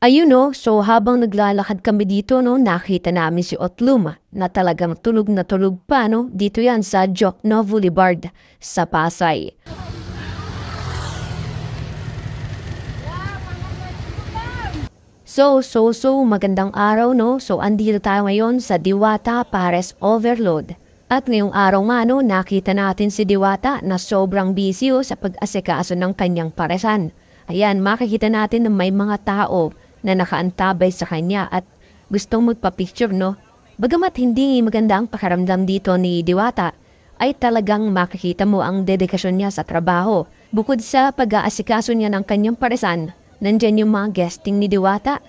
Ayun no, so habang naglalakad kami dito no, nakita namin si Otlum na talagang tulog na tulog pa no. Dito yan sa Jokno Boulevard sa Pasay. So, so, so, magandang araw no. So, andito tayo ngayon sa Diwata Pares Overload. At ngayong araw nga no, nakita natin si Diwata na sobrang busy oh, sa pag-asikaso ng kanyang paresan. Ayan, makikita natin na may mga tao na nakaantabay sa kanya at gustong magpa-picture no. Bagamat hindi maganda ang pakaramdam dito ni Diwata, ay talagang makikita mo ang dedikasyon niya sa trabaho. Bukod sa pag-aasikaso niya ng kanyang paresan, nandyan yung mga guesting ni Diwata.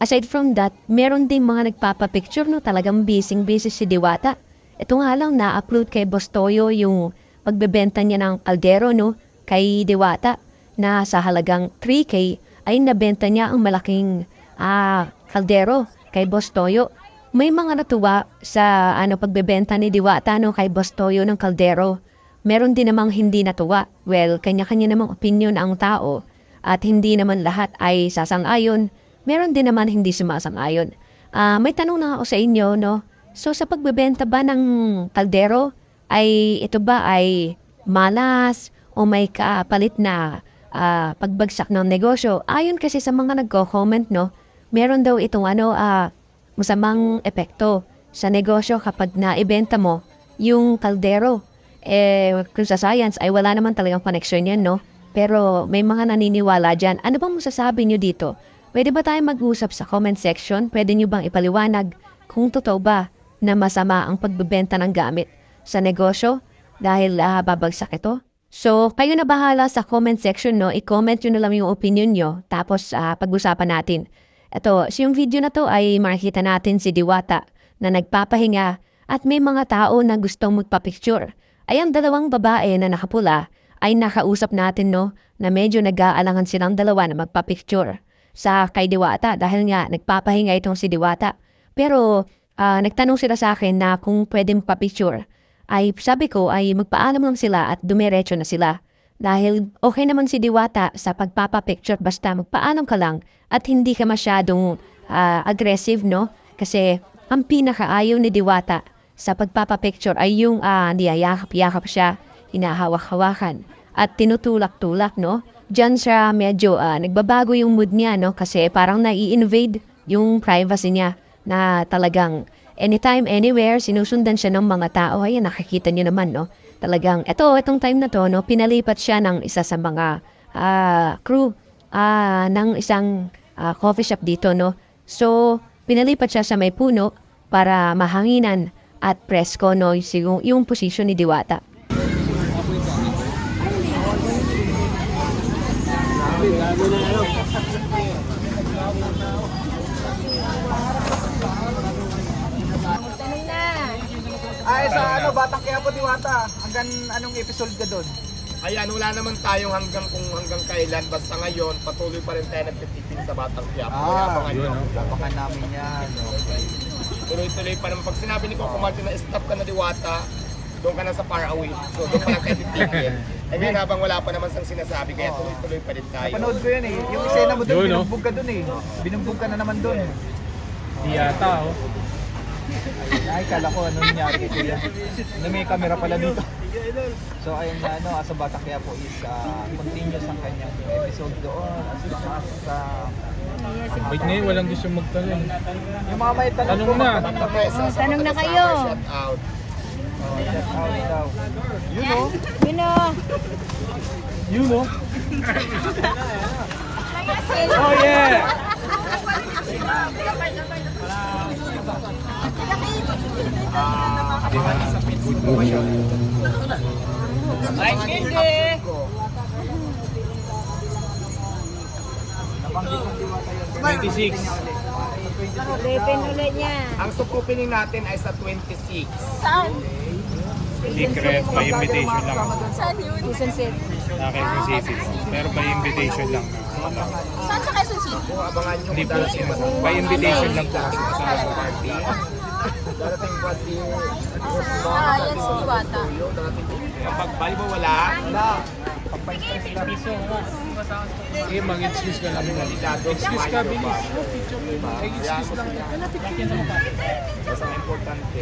Aside from that, meron din mga nagpapapicture no, talagang busy-busy si Diwata. Ito nga lang na-upload kay Boss Toyo yung pagbebenta niya ng kaldero no, kay Diwata na sa halagang 3K ay nabenta niya ang malaking ah, kaldero kay Boss Toyo. May mga natuwa sa ano pagbebenta ni Diwata no kay Boss Toyo ng kaldero. Meron din namang hindi natuwa. Well, kanya-kanya namang opinion ang tao at hindi naman lahat ay sasang-ayon. Meron din naman hindi sumasang-ayon. Ah, may tanong na ako sa inyo, no? So sa pagbebenta ba ng kaldero, ay ito ba ay malas o may kapalit na ah, pagbagsak ng negosyo? Ayon kasi sa mga nagko-comment, no? Meron daw itong ano, ah, masamang epekto sa negosyo kapag naibenta mo yung kaldero. Eh, kung sa science ay wala naman talagang connection yan, no? Pero may mga naniniwala dyan. Ano bang masasabi nyo dito? Pwede ba tayo mag-usap sa comment section? Pwede nyo bang ipaliwanag kung totoo ba na masama ang pagbebenta ng gamit sa negosyo dahil ah, babagsak ito? So, kayo na bahala sa comment section, no? I-comment nyo na lang yung opinion nyo, tapos ah, pag-usapan natin. Ito, so yung video na to ay makikita natin si Diwata na nagpapahinga at may mga tao na gustong magpa-picture. Ay ang dalawang babae na nakapula ay nakausap natin no na medyo nag-aalangan silang dalawa na magpa-picture sa kay Diwata dahil nga nagpapahinga itong si Diwata. Pero ah, nagtanong sila sa akin na kung pwede magpa-picture. Ay sabi ko ay magpaalam lang sila at dumiretso na sila. Dahil okay naman si Diwata sa pagpapapicture basta magpaalam ka lang at hindi ka masyadong ah, aggressive, no? Kasi ang pinakaayaw ni Diwata sa pagpapapicture ay yung ah, niyayakap-yakap siya, hinahawak-hawakan at tinutulak-tulak, no? Diyan siya medyo ah, nagbabago yung mood niya, no? Kasi parang nai-invade yung privacy niya na talagang anytime, anywhere, sinusundan siya ng mga tao. Ayan, nakikita niyo naman, no? Talagang, eto, itong time na to, no, pinalipat siya ng isa sa mga ah, crew ah, ng isang ah, coffee shop dito, no? So, pinalipat siya sa may puno para mahanginan at presko, no, yung, yung posisyon ni Diwata. Sa ano, Batang Quiapo Diwata. Hanggang anong episode ka doon? Ayan, wala naman tayong hanggang kung hanggang kailan. Basta ngayon, patuloy pa rin tayo nagtitipin sa Batang Quiapo. Kaya Ah, abangan nyo. Abangan namin yan. Okay. Tuloy-tuloy pa naman. Pag sinabi ni Coco Martin na stop ka na diwata, doon ka na sa far away. So doon pa lang tayo titigil. I mean, habang wala pa naman sang sinasabi, kaya tuloy-tuloy pa rin tayo. Napanood ko yun eh. Yung eksena mo doon, Yun, no? binugbog ka doon eh. Binugbog ka na naman doon. Di yata, oh. Ay, kala ko ano nangyari ko yan. Na may camera pala dito. So ayun nga ano, sa Batang Quiapo is uh, continuous ang kanyang episode doon. As long as uh, Wait ngayon, walang gusto magtanong. yung mga may tanong Tanong po, na. Presa, sa tanong na kayo. Shout out. Oh, shout out daw. You know? Yun o. You know? oh yeah! 26. Open ulit niya. Ang soft opening natin ay sa 26. Secret, by invitation lang. Quezon City. Sa Quezon City. Pero by invitation lang. Saan sa Quezon City? Abangan nyo Hindi po, sa by invitation lang po. sa party. Darating pa si Osmo, Ah, yan si darating Kapag bali mo wala, Wala. Pagpa-stress lang. Eh, mag-excuse ka lang. Excuse ka, bilis. Excuse lang. Basta ang importante,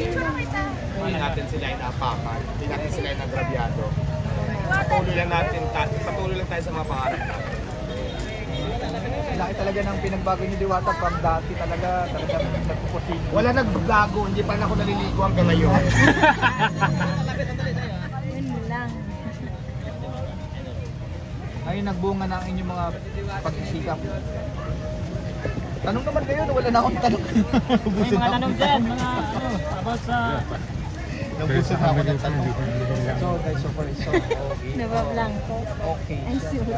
hindi natin sila inapakan, hindi natin sila inagrabyado. Patuloy lang natin, patuloy lang tayo sa mga pangarap natin. Laki talaga ng pinagbago ni Diwata from dati talaga, talaga nagpupusin. Wala nagbago, hindi pa rin ako naliligo hanggang ngayon. Yun lang. Ngayon nagbunga na ang inyong mga pagsisikap. Tanong naman kayo, wala na akong tanong. Ubusin mga tanong dyan, mga ano, about sa... Nabusin na ako ng tanong. So guys, so far, so okay. Nabablanko. Okay. I'm sorry.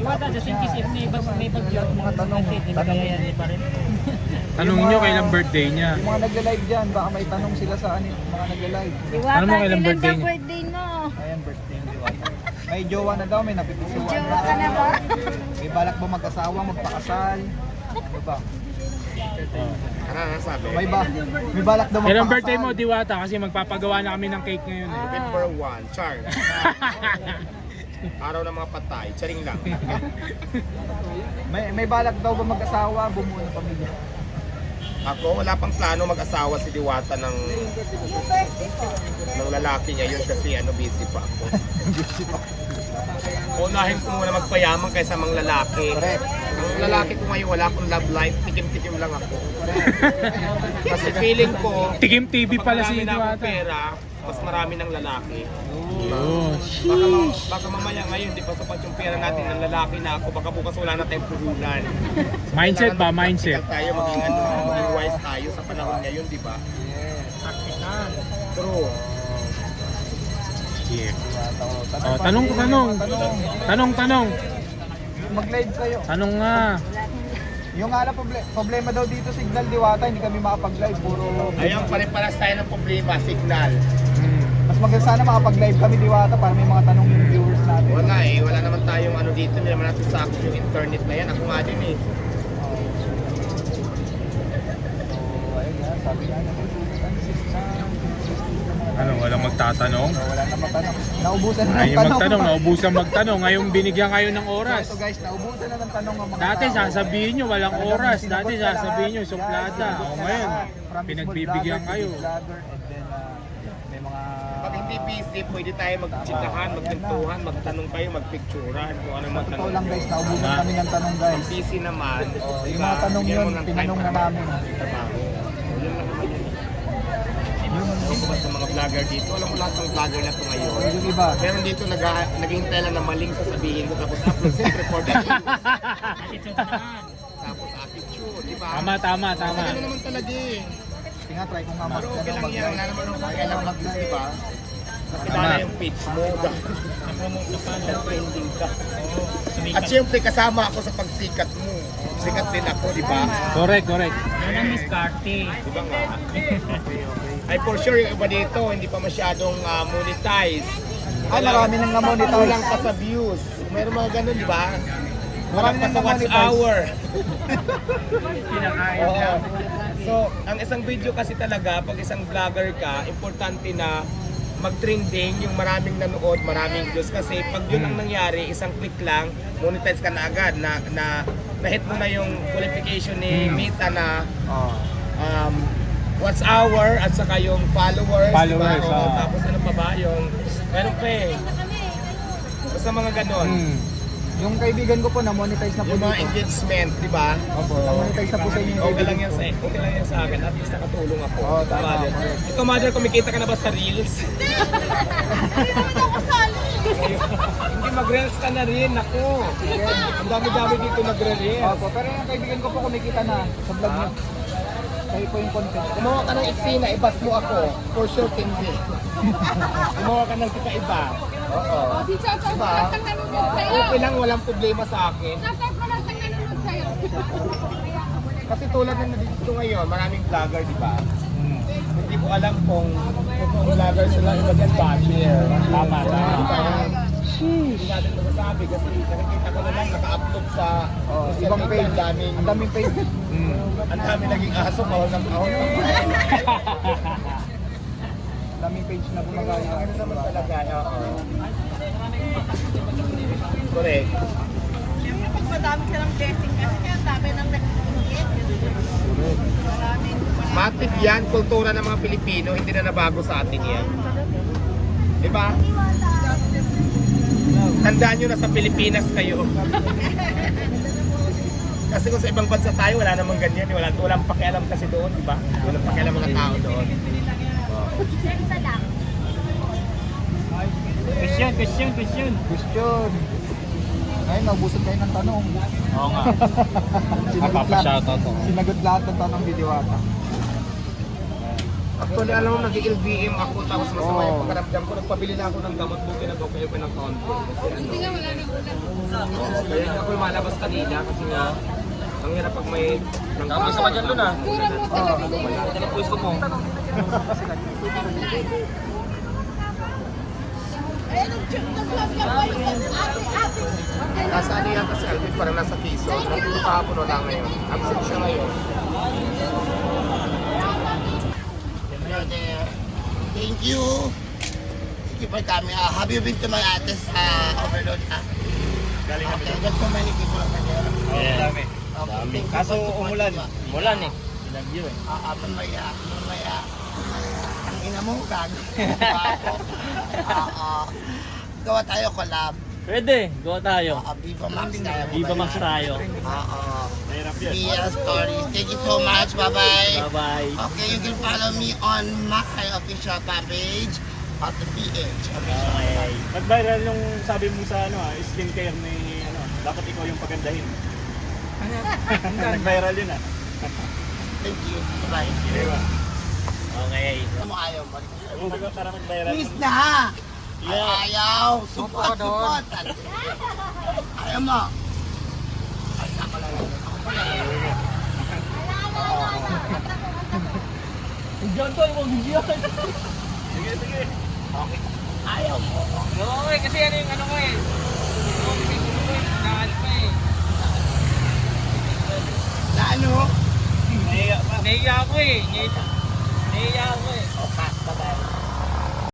Iwata, just in case if may, bag, may bagyo, Mga tanong, hindi tanong. kaya yan pa rin. Tanungin nyo kailan birthday niya. Yung mga nagla-live dyan, baka may tanong sila sa ano, mga nagla-live. Diwata, Ano mo kailan kailan birthday niya? birthday mo? Ayan, birthday. May jowa na daw, may napipisuan Jowa ka na ba? May balak ba mag-asawa, magpakasal? Ano ba? Ano na sabi? May ba? May balak daw magpakasal. Kailan birthday mo, Diwata? Kasi magpapagawa na kami ng cake ngayon. Eh. November 1, char. Araw ng mga patay, charing lang. May, may balak daw ba mag-asawa, bumuo ng pamilya? Ako, wala pang plano mag-asawa si Diwata ng, ng lalaki ngayon kasi ano, busy pa ako. Unahin ko muna magpayaman kaysa mga lalaki. Correct. Ang lalaki ko ngayon, wala akong love life, tikim-tikim lang ako. Kasi feeling ko, Tikim TV pala si marami na akong Diwata. pera, mas marami ng lalaki. Oh, Baka, ma- baka mamaya ngayon, di pa sapat yung pera natin ng lalaki na ako, baka bukas wala na tayong puhunan. Mindset ba? Mindset. mag-practical tayo, maging, ano, maging wise tayo sa panahon ngayon, di ba? True. Yeah. Oh. Oh, tanong, tanong. Tanong. Tanong, tanong. Mag-live kayo. Tanong nga. Yung nga lang proble- problema daw dito signal Diwata, hindi kami makapag-live. Puro... Ayun, pare-paras tayo ng problema, signal. Maganda sana makapag-live kami Diwata para may mga tanong yung viewers natin. Wala eh, wala naman tayong ano dito, hindi naman natin sakto yung internet na yan. Ako nga din eh. Nga, sabi naman, Ano, walang magtatanong? wala na matanong. Naubusan na ng tanong. magtanong, naubusan magtanong. Ngayon binigyan kayo ng oras. So guys, naubusan na ng tanong ang mga Dati tao. sasabihin nyo, walang Talagang oras. Dati sasabihin nyo, suplada. O ngayon, pinagbibigyan kayo. vlogger, and then, ah, may mga... Busy, pwede tayo magchikahan, magkwentuhan, magtanong kayo, magpicturean, kung ano Sa man totoo tanong. lang guys, naubusan Tama. kami ng tanong guys. Busy naman. Oh, yung diba? mga tanong yun, tinanong na namin. Yun lang naman yun. Yung ba sa mga vlogger dito, alam mo lahat ng vlogger na ito ngayon. Yung iba, Meron dito nag naghihintay lang na maling sasabihin ko tapos upload sa report tapos attitude, di ba? Tama, tama, tama. Ano naman talaga eh. tinga try kung nga mag Pero okay lang yan, wala naman akong pakialam mag di ba? Nakilala yung page mo, na-promote ka pa, trending ka. At syempre kasama ako sa pagsikat mo. Sikat din ako, di ba? Correct, correct. Yan ang Miss Carty. Di ba nga? Ay for sure yung iba dito hindi pa masyadong ah, monetize. Ay, marami nang na-monetize. Kulang pa sa views. Meron mga ganun, di ba? Marami pa nang sa watch na-monetize. hour. Pinakain Oo. So, ang isang video kasi talaga, pag isang vlogger ka, importante na mag-trending yung maraming nanood, maraming views kasi pag yun ang nangyari, isang click lang, monetize ka na agad na na na-hit mo na yung qualification ni Meta na Oh. um, watch hour at saka yung followers, Followers, diba? Oo, ah. tapos ano pa ba yung meron pa eh. Basta mga ganon. Hmm. Yung kaibigan ko po, na-monetize na po Yung mga dito. engagement, di ba? Opo, na-monetize na po sa inyo yung Okay lang kaibigan yan ko. sa okay lang yan sa akin. At least nakatulong ako. Oo, tama. Mother. Ikaw, mother, kumikita ka na ba sa reels? Hindi mag-reels ka na rin, ako. Ang dami-dami dito nagre-reels. Opo, pero yung kaibigan ko po kumikita na sa vlog niyo. Kayo po yung content. Gumawa ka ng eksena, ibas mo ako. For sure, hindi. Gumawa ka ng kakaiba. Oo. Diba? Okay lang, walang problema sa akin. Kasi tulad ng dito ngayon, maraming vlogger, di ba? Hindi ko alam kung totoong vlogger sila, iba dyan basher. Tama, tama. Hindi natin masasabi kasi nakikita ko na lang naka-upload sa Oh, ibang page. ang daming, Ang daming page. Hmm. ang daming naging aso, kahol ng kahol. Ang daming page na gumagaya. Ano naman talaga, oo. Correct. madami silang blessing kasi kaya dami nang nag-iingit. Maraming Matik yan, kultura ng mga Pilipino, hindi na nabago sa atin yan. Di ba? Tandaan nyo na sa Pilipinas kayo. kasi kung sa ibang bansa tayo, wala namang ganyan. Wala, walang pakialam kasi doon, di ba? Walang pakialam mga tao doon. Question, question, question. Question. Ngayon, naubusog kayo ng tanong. Oo nga. Sinagot lahat, Mapapa-shoutout ako. sinagot lahat ng tanong ni Diwata. Actually, alam mo, nag-LBM ako tapos masama yung pagkaramdam ko. Nagpabili na ako ng gamot, buti nag-okay ako ng konti. Kasi ano, kaya ako lumalabas kanina kasi nga, ang hirap pag may... Tapos sa dyan doon ah. Oo. Ito na pwesto mo. Nasa ano yan kasi Alvin, parang nasa piso. Nandito kahapon wala ngayon. Absent siya ngayon. Thank you. Thank you for coming. Uh, have you been to my artist uh, overload? Ah? Galing kami Okay, there's so many people over there. Dami. Kaso umulan. me. Mulan eh. Sinagyo eh. Ah, ah, mamaya, mamaya. Ang ina mo, gago. Ako. Ah, ah. Gawa tayo collab. Pwede, go tayo. Ah, Viva Max tayo. Viva Max tayo. Ah, ah. Yan. Via stories. Thank you so much. Bye-bye. Bye-bye. Okay, you can follow me on my official fan page at the PH. Okay. Nag-viral yung sabi mo sa ano ah, skincare ni ano, dapat ikaw yung pagandahin. Nag-viral yun ah. Thank you. Bye. Okay. Ano mo ayaw mo? Sabi ko para mag-viral. Please na! Yeah. Ay, ayaw! Support, support! Ayaw mo! Ay, ako lang. Ako pala. Diyan to, huwag diyan. Sige, sige. Ayaw mo! Eh, kasi ano yung ano ko eh, nakal pa eh. Na ano? Pa. Nahiya ako eh. Nahiya ako eh. Oh, cut. Bye-bye.